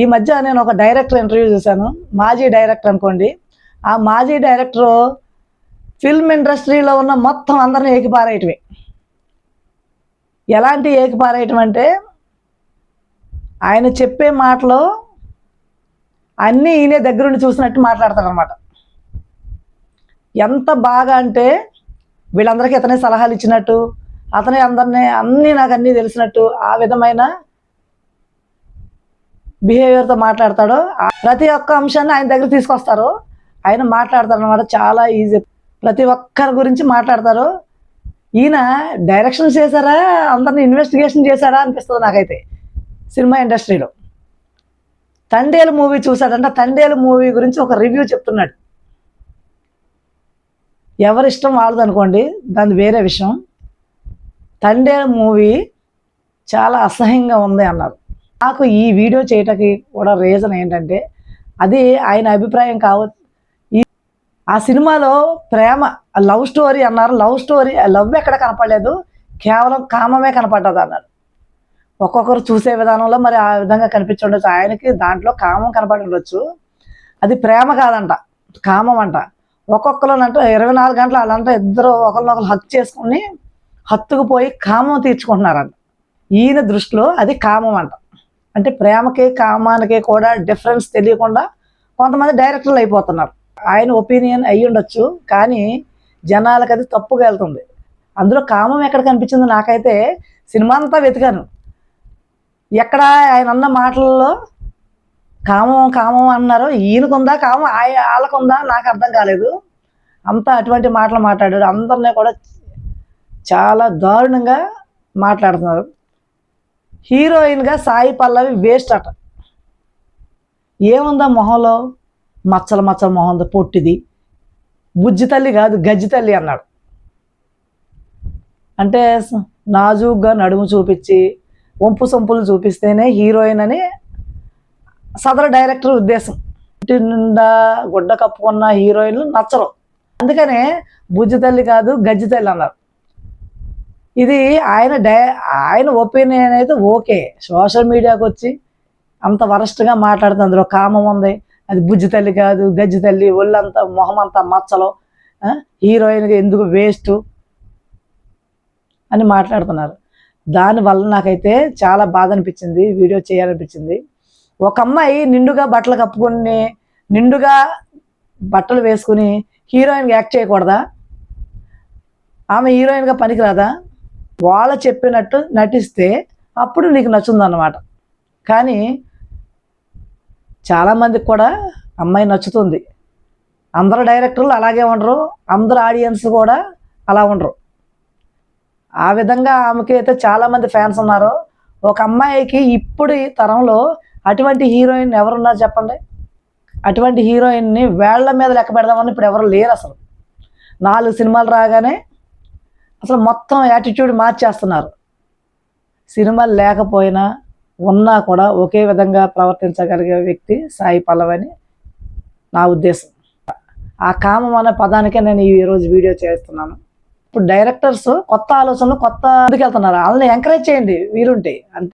ఈ మధ్య నేను ఒక డైరెక్టర్ ఇంటర్వ్యూ చూశాను మాజీ డైరెక్టర్ అనుకోండి. ఆ మాజీ డైరెక్టర్ ఫిల్మ్ ఇండస్ట్రీలో ఉన్న మొత్తం అందరిని ఏకిపారేయటమే. ఎలాంటి ఏకిపారేయటం అంటే ఆయన చెప్పే మాటలు అన్నీ ఈయనే దగ్గరుండి చూసినట్టు మాట్లాడతారనమాట ఎంత బాగా అంటే వీళ్ళందరికీ అతనే సలహాలు ఇచ్చినట్టు అతనే అందరినీ అన్నీ నాకు అన్నీ తెలిసినట్టు ఆ విధమైన బిహేవియర్తో మాట్లాడతాడు ప్రతి ఒక్క అంశాన్ని ఆయన దగ్గర తీసుకొస్తారు. ఆయన మాట్లాడతారు అనమాట చాలా ఈజీ ప్రతి ఒక్కరి గురించి మాట్లాడతారు. ఈయన డైరెక్షన్ చేశారా? అందరిని ఇన్వెస్టిగేషన్ చేశారా అనిపిస్తుంది నాకైతే సినిమా ఇండస్ట్రీలో. తండేలు మూవీ చూశాడంటే. తండేలు మూవీ గురించి ఒక రివ్యూ చెప్తున్నాడు. ఎవరిష్టం వాళ్ళది అనుకోండి దాని వేరే విషయం. తండేలు మూవీ చాలా అసహ్యంగా ఉంది అన్నారు. నాకు ఈ వీడియో చేయటానికి కూడా రీజన్ ఏంటంటే అది ఆయన అభిప్రాయం కావచ్చు ఈ ఆ సినిమాలో ప్రేమ లవ్ స్టోరీ అన్నారు. లవ్ స్టోరీ లవ్ ఎక్కడ కనపడలేదు. కేవలం కామమే కనపడ్డది అన్నారు ఒక్కొక్కరు చూసే విధానంలో మరి ఆ విధంగా కనిపించి ఆయనకి దాంట్లో కామం కనపడి ఉండొచ్చు. అది ప్రేమ కాదంట. కామం అంట. ఒక్కొక్కరునంట ఇరవై నాలుగు గంటలు అలాంటి ఇద్దరు ఒకరినొకరు హక్ చేసుకుని హత్తుకుపోయి కామం తీర్చుకుంటున్నారంట. ఈయన దృష్టిలో అది కామం అంట. అంటే ప్రేమకి కామానికి కూడా డిఫరెన్స్ తెలియకుండా కొంతమంది డైరెక్టర్లు అయిపోతున్నారు. ఆయన ఒపీనియన్ అయ్యి ఉండొచ్చు కానీ జనాలకు అది తప్పుగా వెళ్తుంది. అందులో కామం ఎక్కడ కనిపించింది నాకైతే సినిమా అంతా వెతికాను. ఎక్కడ ఆయన అన్న మాటల్లో కామం కామం అన్నారు ఈయనకుందా కామం ఆయ వాళ్ళకుందా నాకు అర్థం కాలేదు. అంతా అటువంటి మాటలు మాట్లాడారు. అందరినీ కూడా చాలా దారుణంగా మాట్లాడుతున్నారు. హీరోయిన్గా సాయి పల్లవి వేస్ట్ అట. ఏముందా మొహంలో? మచ్చల మచ్చల మొహం ఉంది పొట్టిది. బుజ్జి తల్లి కాదు గజ్జి తల్లి అన్నాడు. అంటే నాజూగ్గా నడుము చూపించి వంపు సొంపులు చూపిస్తేనే హీరోయిన్ అని సదరు డైరెక్టర్ ఉద్దేశం. ఇంటి నిండా గుడ్డ కప్పుకున్న హీరోయిన్లు నచ్చరు. అందుకనే బుజ్జి తల్లి కాదు గజ్జి తల్లి అన్నారు. ఇది ఆయన డై ఆయన ఒపీనియన్ అయితే ఓకే. సోషల్ మీడియాకి వచ్చి అంత వరస్ట్గా మాట్లాడుతుంది. అందులో కామం ఉంది. అది బుజ్జి తల్లి కాదు గజ్జి తల్లి ఒళ్ళంతా మొహం అంతా మచ్చలు హీరోయిన్గా ఎందుకు వేస్ట్ అని మాట్లాడుతున్నారు. దానివల్ల నాకైతే చాలా బాధ అనిపించింది. వీడియో చేయాలనిపించింది. ఒక అమ్మాయి నిండుగా బట్టలు కప్పుకొని నిండుగా బట్టలు వేసుకుని హీరోయిన్గా యాక్ట్ చేయకూడదా? ఆమె హీరోయిన్గా పనికిరాదా? వాళ్ళ చెప్పినట్టు నటిస్తే అప్పుడు నీకు నచ్చుందన్నమాట. కానీ చాలామందికి కూడా అమ్మాయి నచ్చుతుంది. అందరు డైరెక్టర్లు అలాగే ఉండరు. అందరు ఆడియన్స్ కూడా అలా ఉండరు. ఆ విధంగా ఆమెకి అయితే చాలామంది ఫ్యాన్స్ ఉన్నారు. ఒక అమ్మాయికి ఇప్పుడు తరంలో అటువంటి హీరోయిన్ ఎవరున్నారు చెప్పండి? అటువంటి హీరోయిన్ని వేళ్ళ మీద లెక్క పెడదామని ఇప్పుడు ఎవరు లేరు అసలు. నాలుగు సినిమాలు రాగానే అసలు మొత్తం యాటిట్యూడ్ మార్చేస్తున్నారు. సినిమాలు లేకపోయినా ఉన్నా కూడా ఒకే విధంగా ప్రవర్తించగలిగే వ్యక్తి సాయి పల్లవని నా ఉద్దేశం. ఆ కామం అనే పదానికే నేను ఈరోజు వీడియో చేస్తున్నాను. ఇప్పుడు డైరెక్టర్స్ కొత్త ఆలోచనలు కొత్త ముందుకెళ్తున్నారు. వాళ్ళని ఎంకరేజ్ చేయండి వీరుంటే అంతే.